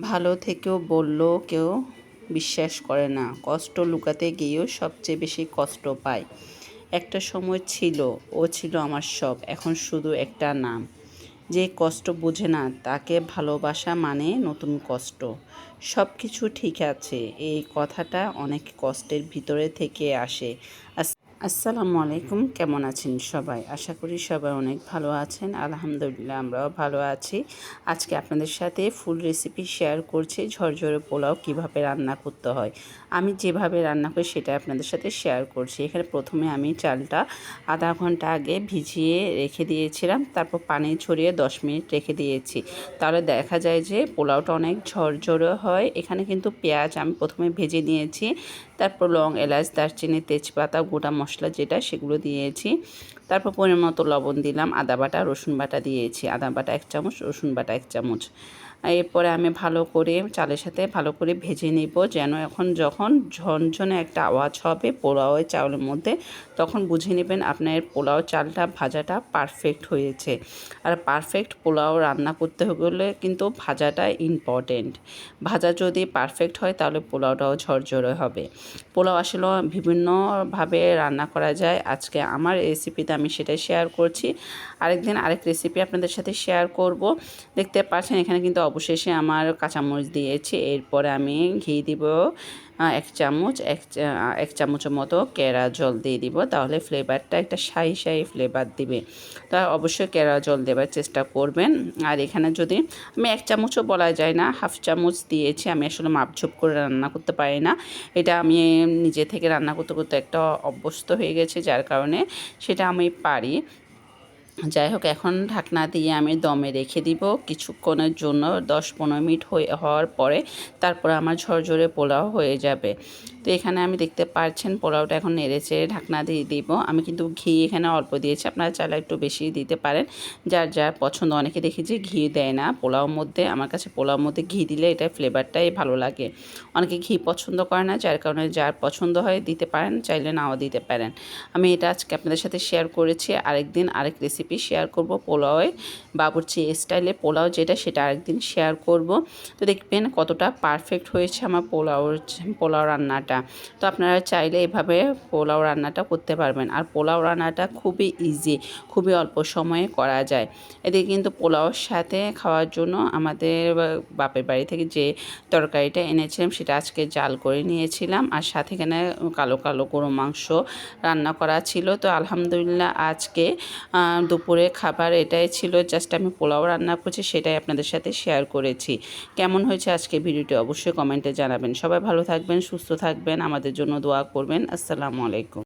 ভালো থেকেও বললেও কেউ বিশ্বাস করে না। কষ্ট লুকাতে গিয়েও সবচেয়ে বেশি কষ্ট পায়। একটা সময় ছিল, ও ছিল আমার সব, এখন শুধু একটা নাম। যে কষ্ট বোঝে না, তাকে ভালোবাসা মানে নতুন কষ্ট। সব কিছু ঠিক আছে, এই কথাটা অনেক কষ্টের ভিতরে থেকে আস- আসসালামু আলাইকুম, কেমন আছেন সবাই? আশা করি সবাই অনেক ভালো আছেন। আলহামদুলিল্লাহ আমরাও ভালো আছি। আজকে আপনাদের সাথে ফুল রেসিপি শেয়ার করছি, ঝরঝরে পোলাও কীভাবে রান্না করতে হয়। আমি যেভাবে রান্না করি সেটা আপনাদের সাথে শেয়ার করছি। এখানে প্রথমে আমি চালটা আধা ঘণ্টা আগে ভিজিয়ে রেখে দিয়েছিলাম। তারপর পানি ছড়িয়ে দশ মিনিট রেখে দিয়েছি। তাহলে দেখা যায় যে পোলাওটা অনেক ঝরঝরে হয়। এখানে কিন্তু পেঁয়াজ আমি প্রথমে ভেজে নিয়েছি। তারপর লং এলাচ, দারচিনি, তেজপাতা, গোটা মশলা যেটা সেগুলো দিয়েছি। তারপর পরিমাণ মতো লবণ দিলাম, আদা বাটা, রসুন বাটা দিয়েছি। আদা বাটা এক চামচ, রসুন বাটা এক চামচ। এরপরে আমি ভালো করে চালের সাথে ভালো করে ভেজে নিব যেন এখন যখন ঝনঝনে একটা আওয়াজ হবে পোলাও চাউলের মধ্যে, তখন বুঝে নেবেন আপনার পোলাও চালটা, ভাজাটা পারফেক্ট হয়েছে। আর পারফেক্ট পোলাও রান্না করতে হলে কিন্তু ভাজাটা ইম্পর্টেন্ট ভাজা যদি পারফেক্ট হয় তাহলে পোলাওটাও ঝরঝরে হবে। পোলাও আসলে বিভিন্নভাবে রান্না করা যায়। আজকে আমার রেসিপিতে আমি সেটাই শেয়ার করছি। আরেকদিন আরেক রেসিপি আপনাদের সাথে শেয়ার করব। দেখতে পাচ্ছেন এখানে কিন্তু অবশেষে আমার কাঁচামরিচ দিয়েছি। এরপরে আমি ঘি দিব। এক চামচ, এক এক চামচের মতো কেরা জল দিয়ে দিব। তাহলে ফ্লেভারটা একটা শাহি শাহি ফ্লেভার দিবে। তা অবশ্যই কেরা জল দেবার চেষ্টা করবেন। আর এখানে যদি আমি এক চামচও বলা যায় না, হাফ চামচ দিয়েছি, আমি আসলে মাপঝোপ করে রান্না করতে পারি না। এটা আমি নিজে থেকে রান্না করতে করতে একটা অভ্যস্ত হয়ে গেছে, যার কারণে সেটা আমি পারি। যাই হোক এখন ঢাকনা দিয়ে আমি দমে রেখে দিব। কিছুক্ষণের জন্য দশ পনেরো মিনিট হয়ে, হওয়ার পরে তারপর আমার ঝরঝরে পোলাও হয়ে যাবে। তো এখানে আমি দেখতে পাচ্ছেন পোলাওটা এখন নেড়েছে ঢাকনা দিয়ে দিব। আমি কিন্তু ঘি এখানে অল্প দিয়েছি, আপনারা চাইলে একটু বেশি দিতে পারেন। যার যার পছন্দ, অনেকে দেখেছি ঘি দেয় না পোলাওর মধ্যে। আমার কাছে পোলাওর মধ্যে ঘি দিলে এটা ফ্লেভারটাই ভালো লাগে। অনেকে ঘি পছন্দ করে না, যার কারণে যার পছন্দ হয় দিতে পারেন, চাইলে নাও দিতে পারেন। আমি এটা আজকে আপনাদের সাথে শেয়ার করেছি। আরেকদিন আরেক রেসিপি শেয়ার করব পোলাওয়ে। বাবুর্চি স্টাইলে পোলাও যেটা, সেটা আরেকদিন শেয়ার করব। তো দেখবেন কতটা পারফেক্ট হয়েছে আমার পোলাও রান্নাটা রান্নাটা। তো আপনারা চাইলে এভাবে পোলাও রান্নাটা করতে পারবেন। আর পোলাও রান্নাটা খুবই ইজি খুবই অল্প সময়ে করা যায়। এদিকে কিন্তু পোলাওর সাথে খাওয়ার জন্য আমাদের বাপের বাড়ি থেকে যে তরকারিটা এনেছিলাম, সেটা আজকে জাল করে নিয়েছিলাম। আর সাথে এখানে কালো কালো গরু মাংস রান্না করা ছিল। তো আলহামদুলিল্লাহ আজকে দুপুরে খাবার এটাই ছিল জাস্ট আমি পোলাও রান্না করছি, সেটাই আপনাদের সাথে শেয়ার করেছি। কেমন হয়েছে আজকে ভিডিওটি অবশ্যই কমেন্টে জানাবেন। সবাই ভালো থাকবেন, সুস্থ থাকবেন, আমাদের জন্য দোয়া করবেন। আসসালামু আলাইকুম।